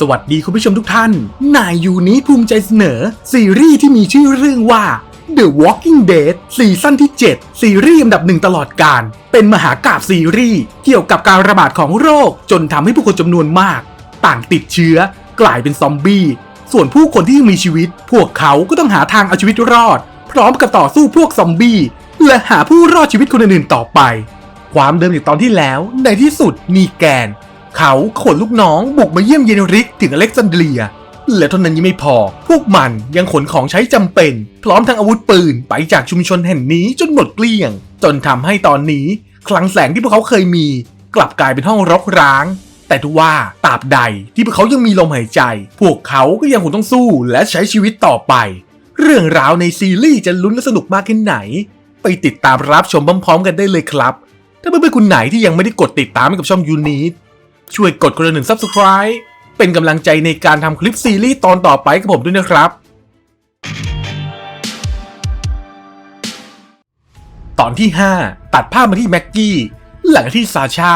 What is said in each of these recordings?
สวัสดีคุณผู้ชมทุกท่าน นายยูนี้ภูมิใจเสนอ ซีรีส์ที่มีชื่อเรื่องว่า The Walking Dead ซีซั่นที่ 7 ซีรีส์อันดับหนึ่งตลอดการ เป็นมหากาบซีรีส์เกี่ยวกับการระบาดของโรค จนทำให้ผู้คนจำนวนมาก ต่างติดเชื้อกลายเป็นซอมบี้ ส่วนผู้คนที่ยังมีชีวิต พวกเขาก็ต้องหาทางเอาชีวิตรอด พร้อมกับต่อสู้พวกซอมบี้และหาผู้รอดชีวิตคนอื่นๆต่อไป ความเดิมจากตอนที่แล้วในที่สุดมีแกน เขาขนลูกน้องบุกมาเยี่ยมเยนริกถึงอเล็กซานเดรีย และเท่านั้นยังไม่พอ พวกมันยังขนของใช้จำเป็น พร้อมทั้งอาวุธปืนไปจากชุมชนแห่งนี้จนหมดเกลี้ยง จนทำให้ตอนนี้คลังแสงที่พวกเขาเคยมี กลับกลายเป็นห้องรกร้าง แต่ทว่าตราบใดที่พวกเขายังมีลมหายใจ พวกเขาก็ยังคงต้องสู้และใช้ชีวิตต่อไป เรื่องราวในซีรีส์จะลุ้นและสนุกมากแค่ไหน ไปติดตามรับชมพร้อมๆ กันได้เลยครับ ถ้าเพื่อนๆคุณไหนที่ยังไม่ได้กดติดตามให้กับช่องยูนิต ช่วยกดคนละหนึ่ง Subscribe เป็นกำลังใจในการทำคลิปซีรีส์ตอนต่อไปกับผมด้วยนะครับ ตอนที่ 5 ตัดภาพมาที่แม็กกี้ หลังจากที่ซาชา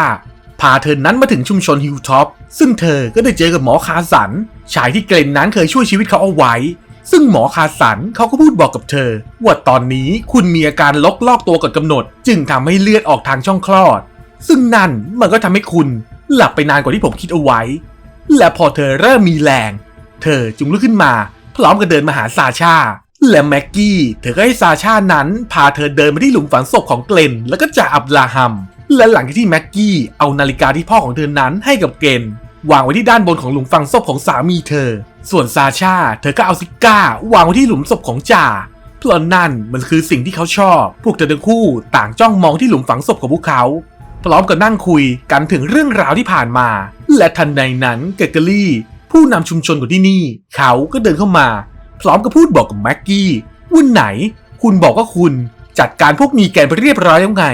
พาเธอนั้นมาถึงชุมชนฮิลท็อปซึ่งเธอก็ได้เจอกับหมอคาสัน ชายที่เกรนนั้นเคยช่วยชีวิตเขาเอาไว้ ซึ่งหมอคาสันเขาก็พูดบอกกับเธอ ว่าตอนนี้คุณมีอาการล็อกลอกตัวก่อนกำหนด จึงทำให้เลือดออกทางช่องคลอด ซึ่งนั่นมันก็ทำให้คุณ หลับไปนานกว่าที่ผมคิดเอาไว้ และพอเธอเริ่มมีแรง เธอจึงลุกขึ้นมา พร้อมกับเดินมาหาซาชา และแม็กกี้ เธอก็ให้ซาชานั้น พาเธอเดินมาที่หลุมฝังศพของเกลนแล้วก็จ่าอับราฮัม และหลังจากที่แม็กกี้เอานาฬิกาที่พ่อของเธอนั้นให้กับเกลนวางไว้ที่ด้านบนของหลุมฝังศพของสามีเธอ ส่วนซาชา เธอก็เอาซิก้าวางไว้ที่หลุมศพของจ่าเพราะนั่นมันคือสิ่งที่เขาชอบ พวกเธอทั้งคู่ต่างจ้องมองที่หลุมฝังศพของพวกเขา พร้อมกับนั่งคุยกันถึงเรื่องราวที่ผ่านมา และทันใดนั้นเกเกอรี่ ผู้นำชุมชนของที่นี่ เขาก็เดินเข้ามา พร้อมกับพูดบอกกับแม็กกี้ว่าไหน คุณบอกว่าคุณจัดการพวกมีแกนไปเรียบร้อยแล้วไง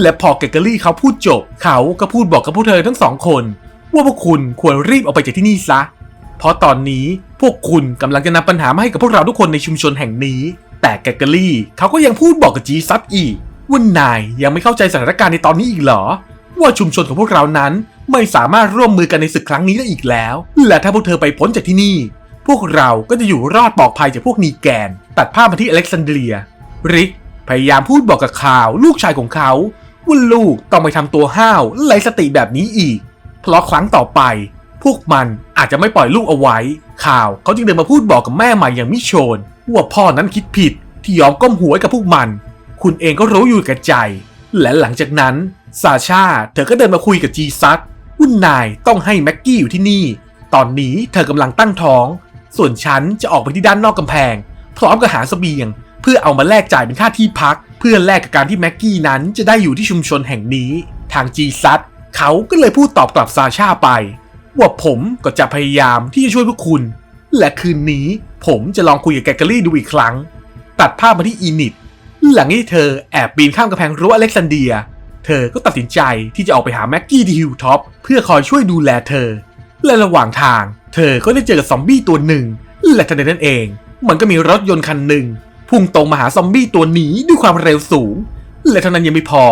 และพอเกเกอรี่เขาพูดจบ เขาก็พูดบอกกับพวกเธอทั้งสองคน ว่าพวกคุณควรรีบออกไปจากที่นี่ซะ เพราะตอนนี้พวกคุณกำลังจะนำปัญหามาให้กับพวกเราทุกคนในชุมชนแห่งนี้ แต่แกเกอรี่เขาก็ยังพูดบอกกับจีซัตอีก ว่านายยังไม่เข้าใจสถานการณ์ในตอนนี้อีกเหรอ ว่าชุมชนของพวกเรานั้นไม่สามารถร่วมมือกันในศึกครั้งนี้ได้อีกแล้ว และถ้าพวกเธอไปพ้นจากที่นี่ พวกเราก็จะอยู่รอดปลอดภัยจากพวกนีแกน ตัดภาพมาที่อเล็กซานเดรีย ริกพยายามพูดบอกกับข่าว ลูกชายของเขาว่าลูกต้องไปทำตัวห้าวไร้สติแบบนี้อีก เพราะครั้งต่อไป พวกมันอาจจะไม่ปล่อยลูกเอาไว้ ข่าวเขาจึงเดินมาพูดบอกกับแม่ใหม่อย่างมิโชน ว่าพ่อนั้นคิดผิดที่ยอมก้มหัวให้กับพวกมัน คุณเองก็รู้อยู่แกับใจ และหลังจากนั้นซาชาเธอก็เดินมาคุยกับจีซัตวุ่นนายต้องให้แม็กกี้อยู่ที่นี่ ตอนนี้เธอกำลังตั้งท้อง ส่วนฉันจะออกไปที่ด้านนอกกำแพง พร้อมกับหาเสบียง เพื่อเอามาแลกจ่ายเป็นค่าที่พัก เพื่อแลกกับการที่แม็กกี้นั้นจะได้อยู่ที่ชุมชนแห่งนี้ ทางจีซัตเขาก็เลยพูดตอบกลับซาชาไป ว่าผมก็จะพยายามที่จะช่วยพวกคุณ และคืนนี้ผมจะลองคุยกับแกเกอรี่ดูอีกครั้ง ตัดภาพมาที่อีนิต หลังที่เธอแอบปีนข้ามกำแพงรั้วอเล็กซานเดีย เธอก็ตัดสินใจที่จะออกไปหาแม็กกี้ที่ฮิลท็อปเพื่อคอยช่วยดูแลเธอ และระหว่างทาง เธอก็ได้เจอกับซอมบี้ตัวหนึ่ง และทันใดนั้นเอง มันก็มีรถยนต์คันหนึ่งพุ่งตรงมาหาซอมบี้ตัวนี้ด้วยความเร็วสูง และเท่านั้นยังไม่พอ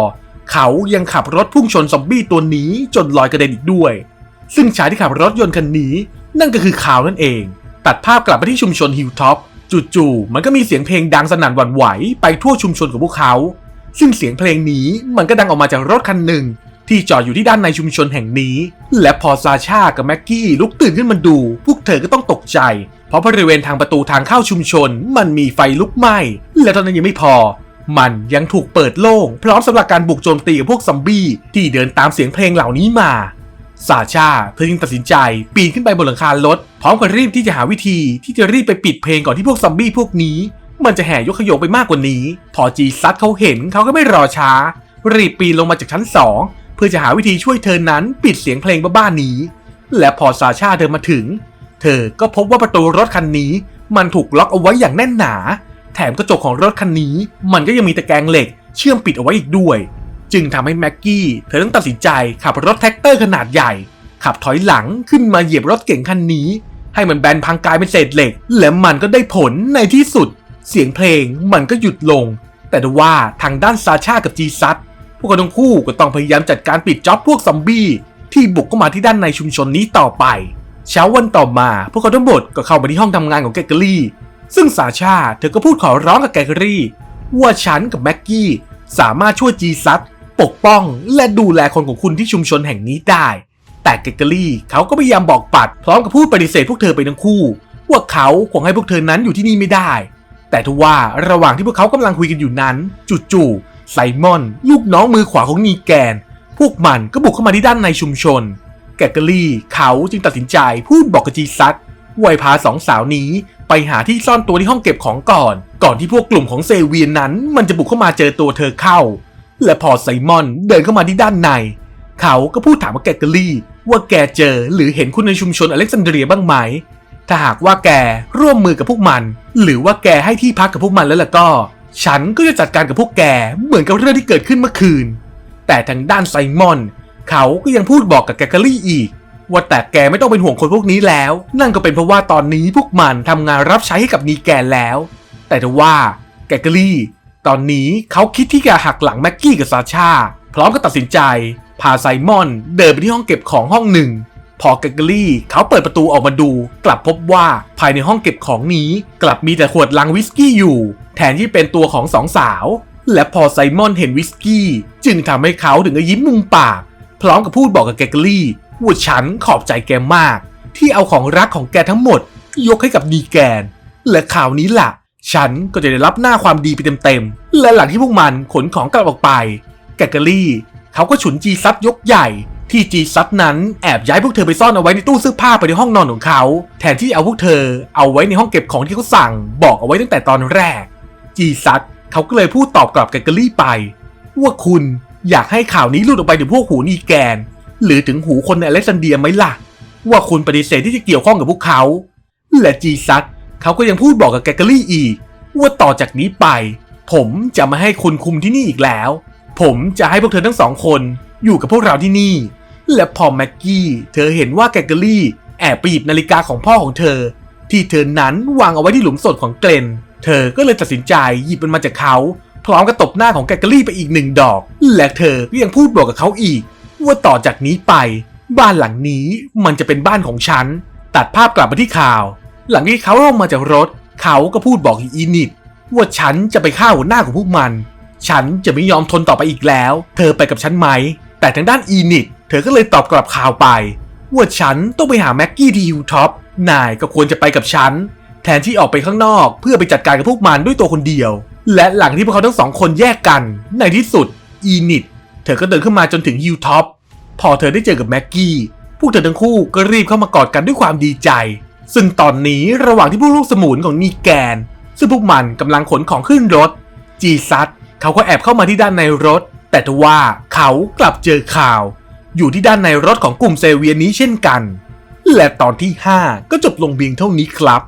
เขายังขับรถพุ่งชนซอมบี้ตัวนี้จนลอยกระเด็นอีกด้วย ซึ่งชายที่ขับรถยนต์คันนี้ นั่นก็คือขาวนั่นเอง ตัดภาพกลับไปที่ชุมชนฮิลท็อป จู่ๆมันก็มีเสียงเพลงดังสนั่นหวั่นไหวไปทั่วชุมชนของพวกเขา ซึ่งเสียงเพลงนี้มันก็ดังออกมาจากรถคันหนึ่ง ที่จอดอยู่ที่ด้านในชุมชนแห่งนี้ และพอซาชากับแม็กกี้ลุกตื่นขึ้นมาดู พวกเธอก็ต้องตกใจ เพราะบริเวณทางประตูทางเข้าชุมชน มันมีไฟลุกไหม้ และตอนนั้นยังไม่พอ มันยังถูกเปิดโล่งพร้อมสำหรับการบุกโจมตีกับพวกซอมบี้ที่เดินตามเสียงเพลงเหล่านี้มา ซาชาเธอจึงตัดสินใจ ปีนขึ้นไปบนหลังคารถ พร้อมกับรีบที่จะหาวิธีที่จะรีบไปปิดเพลงก่อนที่พวกซอมบี้พวกนี้ มันจะแห่ยกขยงไปมากกว่านี้ พอจีซัดเขาเห็นเขาก็ไม่รอช้า รีบปีนลงมาจากชั้นสองเพื่อจะหาวิธีช่วยเธอนั้นปิดเสียงเพลงบ้าๆนี้ และพอซาชาเดินมาถึง เธอก็พบว่าประตูรถคันนี้ มันถูกล็อกเอาไว้อย่างแน่นหนา แถมกระจกของรถคันนี้ มันก็ยังมีตะแกรงเหล็ก เชื่อมปิดเอาไว้อีกด้วย จึงทำให้แม็กกี้ เธอต้องตัดสินใจขับรถแท็กเตอร์ขนาดใหญ่ ขับถอยหลังขึ้นมาเหยียบรถเก่งคันนี้ ให้มันแบนพังกลายเป็นเศษเหล็ก และมันก็ได้ผลในที่สุด เสียงเพลงมันก็หยุดลง แต่ว่าทางด้านซาชากับจีซัตพวกเขาทั้งคู่ก็ต้องพยายามจัดการปิดจ็อบพวกซอมบี้ที่บุกเข้ามาที่ด้านในชุมชนนี้ต่อไป เช้าวันต่อมา พวกเขาทั้งหมดก็เข้ามาที่ห้องทำงานของแกเกอรี่ ซึ่งสาชาเธอก็พูดขอร้องกับแกเกอรี่ ว่าฉันกับแม็กกี้สามารถช่วยจีซัต ปกป้องและดูแลคนของคุณที่ชุมชนแห่งนี้ได้ แต่แกเกอรี่เขาก็พยายามบอกปัด พร้อมกับพูดปฏิเสธพวกเธอไปทั้งคู่ ว่าเขาคงให้พวกเธอนั้นอยู่ที่นี่ไม่ได้ แต่ทว่าระหว่างที่พวกเขากำลังคุยกันอยู่นั้น จู่ๆไซมอน ลูกน้องมือขวาของนีแกน พวกมันก็บุกเข้ามาที่ด้านในชุมชนแกเกอรี่เขาจึงตัดสินใจพูดบอกกับจีซัตไวยพาสองสาวนี้ไปหาที่ซ่อนตัวที่ห้องเก็บของก่อน ก่อนที่พวกกลุ่มของเซเวียนนั้น มันจะบุกเข้ามาเจอตัวเธอเข้า และพอไซมอนเดินเข้ามาที่ด้านใน เขาก็พูดถามกับแกเกอรี่ ว่าแกเจอหรือเห็นคนในชุมชนอเล็กซานเดรียบ้างไหม ถ้าหากว่าแกร่วมมือกับพวกมัน หรือว่าแกให้ที่พักกับพวกมันแล้วล่ะก็ ฉันก็จะจัดการกับพวกแกเหมือนกับเรื่องที่เกิดขึ้นเมื่อคืน แต่ทางด้านไซมอน เขาก็ยังพูดบอกกับแกเกอรี่อีกว่าแต่แกไม่ต้องเป็นห่วงคนพวกนี้แล้ว นั่นก็เป็นเพราะว่าตอนนี้พวกมันทำงานรับใช้ให้กับนีแกนแล้ว แต่ว่าแกเกอรี่ ตอนนี้เขาคิดที่จะหักหลังแม็กกี้กับซาชาพร้อมกับตัดสินใจ พาไซมอนเดินไปที่ห้องเก็บของห้องหนึ่ง พอแกเกอรี่เขาเปิดประตูออกมาดู กลับพบว่าภายในห้องเก็บของนี้ กลับมีแต่ขวดลังวิสกี้อยู่ แทนที่เป็นตัวของสองสาว และพอไซมอนเห็นวิสกี้ จึงทำให้เขาถึงกับยิ้มมุมปาก พร้อมกับพูดบอกกับแกเกอรี่ว่าฉันขอบใจแกมาก ที่เอาของรักของแกทั้งหมด ยกให้กับนีแกน และข่าวนี้ล่ะ ฉันก็จะได้รับหน้าความดีไปเต็มๆ และหลังที่พวกมันขนของกลับออกไปแกเกอรี่เขาก็ฉุนจีซัดยกใหญ่ที่จีซัดนั้นแอบย้ายพวกเธอไปซ่อนเอาไว้ในตู้เสื้อผ้าไปในห้องนอนของเขา แทนที่เอาพวกเธอเอาไว้ในห้องเก็บของที่เขาสั่ง บอกเอาไว้ตั้งแต่ตอนแรก จีซัดเขาก็เลยพูดตอบกลับแกเกอรี่ไป ว่าคุณอยากให้ข่าวนี้หลุดออกไปถึงพวกหูนีแกน หรือถึงหูคนในอเล็กซานเดียไหมล่ะ ว่าคุณปฏิเสธที่จะเกี่ยวข้องกับพวกเขา และจีซัด เขาก็ยังพูดบอกกับแกกอรี่อีก ว่าต่อจากนี้ไป ผมจะไม่ให้คุณคุมที่นี่อีกแล้ว ผมจะให้พวกเธอทั้งสองคนอยู่กับพวกเราที่นี่ และพอแม็กกี้เธอเห็นว่าแกกอรี่แอบไปหยิบนาฬิกาของพ่อของเธอ ที่เธอนั้นวางเอาไว้ที่หลุมศพของเกรนเธอก็เลยตัดสินใจหยิบมันมาจากเขา พร้อมกับตบหน้าของแกกอรี่ไปอีกหนึ่งดอก และเธอก็ยังพูดบอกกับเขาอีก ว่าต่อจากนี้ไป บ้านหลังนี้มันจะเป็นบ้านของฉัน ตัดภาพกลับมาที่ข่าว หลังที่เขาลงมาจากรถ เขาก็พูดบอกอีนิดว่าฉันจะไปฆ่าหัวหน้าของพวกมัน ฉันจะไม่ยอมทนต่อไปอีกแล้ว เธอไปกับฉันไหม แต่ทางด้านอีนิดเธอก็เลยตอบกลับข่าวไป ว่าฉันต้องไปหาแม็กกี้ที่ฮิวท็อป นายก็ควรจะไปกับฉัน แทนที่ออกไปข้างนอกเพื่อไปจัดการกับพวกมันด้วยตัวคนเดียว และหลังที่พวกเขาทั้งสองคนแยกกัน ในที่สุดอีนิดเธอก็เดินขึ้นมาจนถึงฮิวท็อป พอเธอได้เจอกับแม็กกี้ พวกเธอทั้งคู่ก็รีบเข้ามากอดกันด้วยความดีใจ ซึ่งตอนนี้ระหว่างที่พวกลูกสมุนของนีแกน ซึ่งพวกมันกำลังขนของขึ้นรถ จีซัดเขาก็แอบเข้ามาที่ด้านในรถ แต่ทว่าเขากลับเจอข่าว อยู่ที่ด้านในรถของกลุ่มเซเวียนนี้เช่นกัน และตอนที่ 5 ก็จบลงเพียงเท่านี้ครับ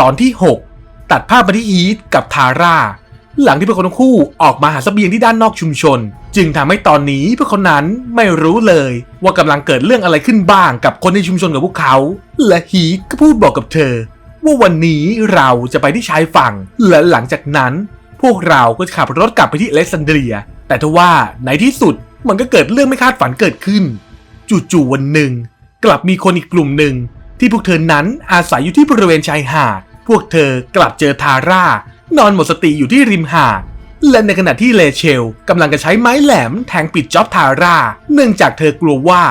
ตอนที่ 6 ตัดภาพมาที่ฮีทกับทาร่า หลังที่พวกเขาทั้งคู่ออกมาหาเสบียงที่ด้านนอกชุมชน จึงทำให้ตอนนี้พวกเขานั้นไม่รู้เลย ว่ากำลังเกิดเรื่องอะไรขึ้นบ้างกับคนในชุมชนกับพวกเขา และฮีก็พูดบอกกับเธอ ว่าวันนี้เราจะไปที่ชายฝั่ง และหลังจากนั้น พวกเราก็จะขับรถกลับไปที่อเล็กซานเดรีย แต่ทว่าในที่สุดมันก็เกิดเรื่องไม่คาดฝันเกิดขึ้น จู่ๆวันหนึ่ง กลับมีคนอีกกลุ่มหนึ่งที่พวกเธอนั้นอาศัยอยู่ที่บริเวณชายหาด พวกเธอกลับเจอทาร่า นอนหมดสติอยู่ที่ริมหาด และในขณะที่เลเชลกำลังจะใช้ไม้แหลมแทงปิดจ็อบทาร่า เนื่องจากเธอกลัวว่า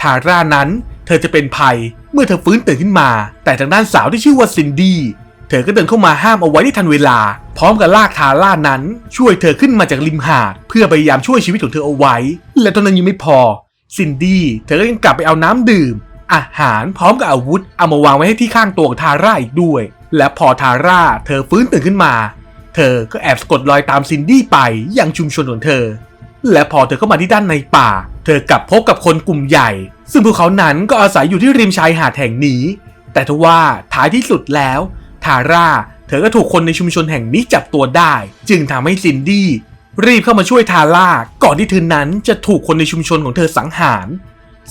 ทาร่านั้น เธอจะเป็นภัยเมื่อเธอฟื้นตื่นขึ้นมา แต่ทางด้านสาวที่ชื่อว่าซินดี้เธอก็เดินเข้ามาห้ามเอาไว้ได้ทันเวลา พร้อมกับลากทาร่านั้น ช่วยเธอขึ้นมาจากริมหาด เพื่อพยายามช่วยชีวิตของเธอเอาไว้ และตอนนั้นยังไม่พอ ซินดี้เธอก็ยังกลับไปเอาน้ำดื่ม อาหารพร้อมกับอาวุธเอามาวางไว้ให้ที่ข้างตัวของทาร่าอีกด้วย และพอทาร่าเธอฟื้นตื่นขึ้นมา เธอก็แอบสะกดรอยตามซินดี้ไปยังชุมชนของเธอ และพอเธอเข้ามาที่ด้านในป่า เธอกลับพบกับคนกลุ่มใหญ่ ซึ่งพวกเขานั้นก็อาศัยอยู่ที่ริมชายหาดแห่งนี้ แต่ทว่าท้ายที่สุดแล้วทาร่าเธอก็ถูกคนในชุมชนแห่งนี้จับตัวได้ จึงทำให้ซินดี้รีบเข้ามาช่วยทาร่าก่อนที่เธอนั้นจะถูกคนในชุมชนของเธอสังหาร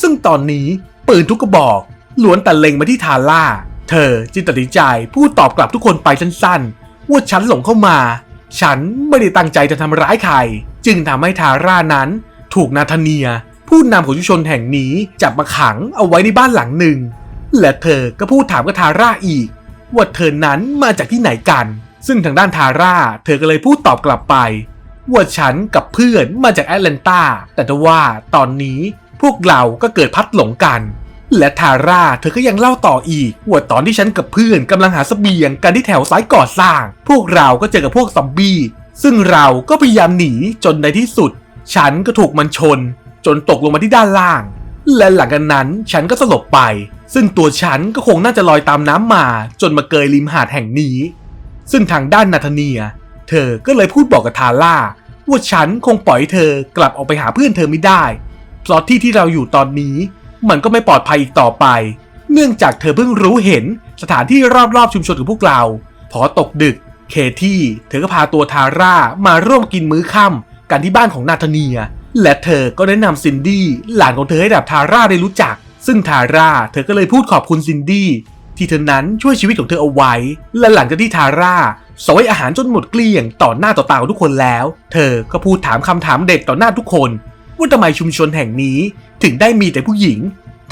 ซึ่งตอนนี้ปืนทุกกระบอกล้วนแต่เล็งมาที่ทาร่า เธอจึงตัดสินใจพูดตอบกลับทุกคนไปสั้นๆ ว่าฉันหลงเข้ามา ฉันไม่ได้ตั้งใจจะทำร้ายใคร จึงทำให้ทาร่านั้น ถูกนาธาเนีย ผู้นำของชุมชนแห่งนี้จับมาขังเอาไว้ในบ้านหลังหนึ่ง และเธอก็พูดถามกับทาร่าอีก ว่าเธอนั้นมาจากที่ไหนกัน ซึ่งทางด้านทาร่าเธอก็เลยพูดตอบกลับไปว่าฉันกับเพื่อนมาจากแอตแลนตาแต่ว่าตอนนี้พวกเราก็เกิดพัดหลงกัน และทาร่าเธอก็ยังเล่าต่ออีกว่าตอนที่ฉันกับเพื่อนกำลังหาเสบียงกันที่แถวสายก่อสร้าง พวกเราก็เจอกับพวกซอมบี้ซึ่งเราก็พยายามหนีจนในที่สุด ฉันก็ถูกมันชน จนตกลงมาที่ด้านล่าง และหลังจากนั้นฉันก็สลบไป ซึ่งตัวฉันก็คงน่าจะลอยตามน้ำมา จนมาเกยริมหาดแห่งนี้ ซึ่งทางด้านนาธาเนีย เธอก็เลยพูดบอกกับทาร่าว่าฉันคงปล่อยเธอกลับออกไปหาเพื่อนเธอไม่ได้เพราะที่ที่เราอยู่ตอนนี้ มันก็ไม่ปลอดภัยอีกต่อไป เนื่องจากเธอเพิ่งรู้เห็นสถานที่รอบๆชุมชนของพวกเรา พอตกดึก เคที่เธอก็พาตัวทาร่ามาร่วมกินมื้อค่ำกันที่บ้านของนาธาเนีย และเธอก็แนะนำซินดี้หลานของเธอให้ดับทาร่าได้รู้จัก ซึ่งทาร่าเธอก็เลยพูดขอบคุณซินดี้ที่เธอนั้นช่วยชีวิตของเธอเอาไว้ และหลังจากที่ทาร่าสวยอาหารจนหมดเกลี้ยงต่อหน้าต่อตาของทุกคนแล้ว เธอก็พูดถามคำถามเด็กต่อหน้าทุกคนว่าทำไมชุมชนแห่งนี้ ถึงได้มีแต่ผู้หญิง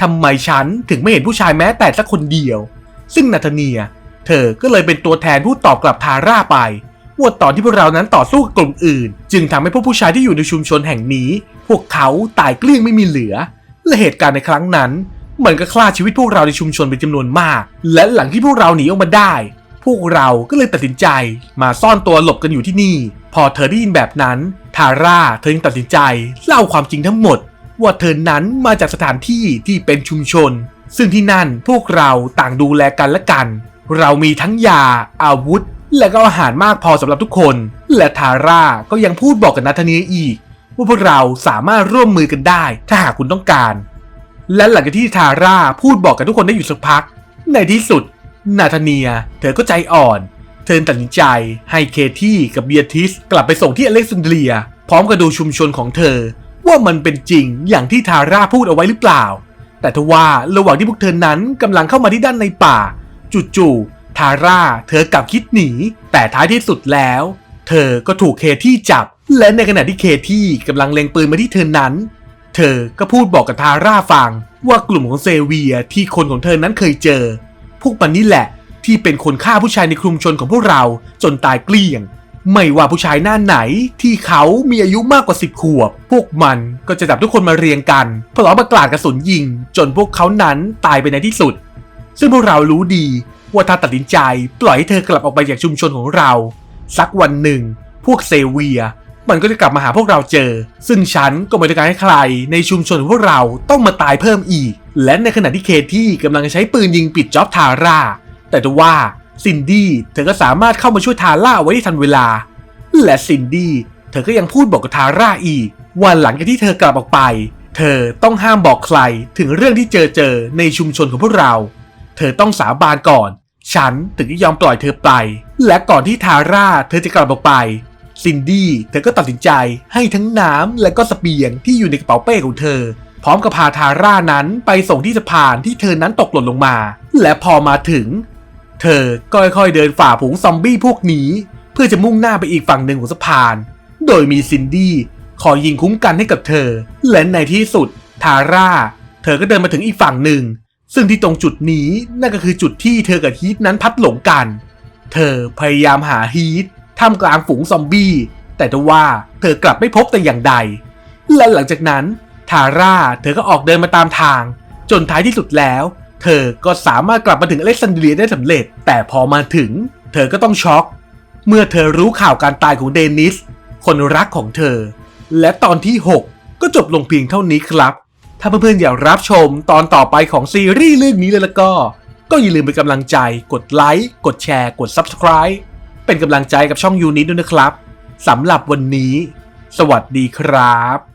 ทำไมฉันถึงไม่เห็นผู้ชายแม้แต่สักคนเดียว ซึ่งนาธาเนีย เธอก็เลยเป็นตัวแทนพูดตอบกลับทาร่าไปว่าตอนที่พวกเรานั้นต่อสู้กับกลุ่มอื่น จึงทำให้พวกผู้ชายที่อยู่ในชุมชนแห่งนี้ พวกเขาตายเกลี้ยงไม่มีเหลือ และเหตุการณ์ในครั้งนั้นมันก็ฆ่าชีวิตพวกเราในชุมชนเป็นจำนวนมาก และหลังที่พวกเราหนีออกมาได้ พวกเราก็เลยตัดสินใจมาซ่อนตัวหลบกันอยู่ที่นี่ พอเธอได้ยินแบบนั้น ทาร่าเธอจึงตัดสินใจเล่าความจริงทั้งหมด ว่าเธอนั้นมาจากสถานที่ที่เป็นชุมชน ซึ่งที่นั่นพวกเราต่างดูแลกันและกัน เรามีทั้งยา อาวุธ และก็อาหารมากพอสำหรับทุกคน และทาร่าก็ยังพูดบอกกับนาธาเนียอีก ว่าพวกเราสามารถร่วมมือกันได้ถ้าหากคุณต้องการ และหลังจากที่ทาร่าพูดบอกกับทุกคนได้อยู่สักพัก ในที่สุด นาธาเนีย เธอก็ใจอ่อนเธอตัดสินใจให้เคที่กับเบียทิสกลับไปส่งที่อเล็กซานเดรีย พร้อมกับดูชุมชนของเธอ ว่ามันเป็นจริงอย่างที่ทาร่าพูดเอาไว้หรือเปล่า แต่ทว่าระหว่างที่พวกเธอนั้นกำลังเข้ามาที่ด้านในป่า จู่ๆทาร่าเธอกลับคิดหนี แต่ท้ายที่สุดแล้ว เธอก็ถูกเคที่จับ และในขณะที่เคที่กำลังเล็งปืนมาที่เธอนั้น เธอก็พูดบอกกับทาร่าฟังว่ากลุ่มของเซเวียที่คนของเธอนั้นเคยเจอ พวกมันนี่แหละที่เป็นคนฆ่าผู้ชายในกลุ่มชนของพวกเราจนตายเกลี้ยง ไม่ว่าผู้ชายหน้าไหนที่เขามีอายุมากกว่า 10 ขวบ พวกมันก็จะจับทุกคนมาเรียงกันพร้อมมากราดกระสุนยิง จนพวกเขานั้นตายไปในที่สุด ซึ่งพวกเรารู้ดีว่าถ้าตัดสินใจปล่อยให้เธอกลับออกไปจากชุมชนของเรา สักวันหนึ่ง พวกเซเวีย มันก็จะกลับมาหาพวกเราเจอ ซึ่งฉันก็ไม่ต้องการให้ใคร ในชุมชนของพวกเราต้องมาตายเพิ่มอีก และในขณะที่เคที่กำลังใช้ปืนยิงปิดจ็อบทาร่า แต่ว่า ซินดี้เธอก็สามารถเข้ามาช่วยทาร่าไว้ได้ทันเวลา และซินดี้เธอก็ยังพูดบอกกับทาร่าอีกว่าหลังจากที่เธอกลับออกไป เธอต้องห้ามบอกใครถึงเรื่องที่เจอเจอในชุมชนของพวกเรา เธอต้องสาบานก่อน ฉันถึงจะยอมปล่อยเธอไป และก่อนที่ทาร่าเธอจะกลับออกไปซินดี้เธอก็ตัดสินใจให้ทั้งน้ำและก็สเสบียงที่อยู่ในกระเป๋าเป้ของเธอ พร้อมกับพาทาร่านั้นไปส่งที่สะพานที่เธอนั้นตกหล่นลงมา และพอมาถึง เธอก็ค่อยๆเดินฝ่าผงซอมบี้พวกนี้ เพื่อจะมุ่งหน้าไปอีกฝั่งหนึ่งของสะพาน โดยมีซินดี้คอยยิงคุ้มกันให้กับเธอ และในที่สุดทาร่า เธอก็เดินมาถึงอีกฝั่งหนึ่ง ซึ่งที่ตรงจุดนี้นั่นก็คือจุดที่เธอกับฮีทนั้นพัดหลงกัน เธอพยายามหาฮีทท่ามกลางฝูงซอมบี้ แต่ทว่าเธอกลับไม่พบแต่อย่างใด และหลังจากนั้นทาร่าเธอก็ออกเดินมาตามทาง จนท้ายที่สุดแล้ว เธอก็สามารถกลับมาถึงอเล็กซานเดรียได้สำเร็จ แต่พอมาถึง เธอก็ต้องช็อก เมื่อเธอรู้ข่าวการตายของเดนิส คนรักของเธอ และตอนที่ 6 ก็จบลงเพียงเท่านี้ครับ ถ้าเพื่อนๆอยากรับชมตอนต่อไปของซีรีส์เรื่องนี้เลยแล้วก็ ก็อย่าลืมเป็นกำลังใจ กดไลค์กดแชร์ กด Subscribe เป็นกำลังใจกับช่องยูนิตด้วยนะครับสำหรับวันนี้ สวัสดีครับ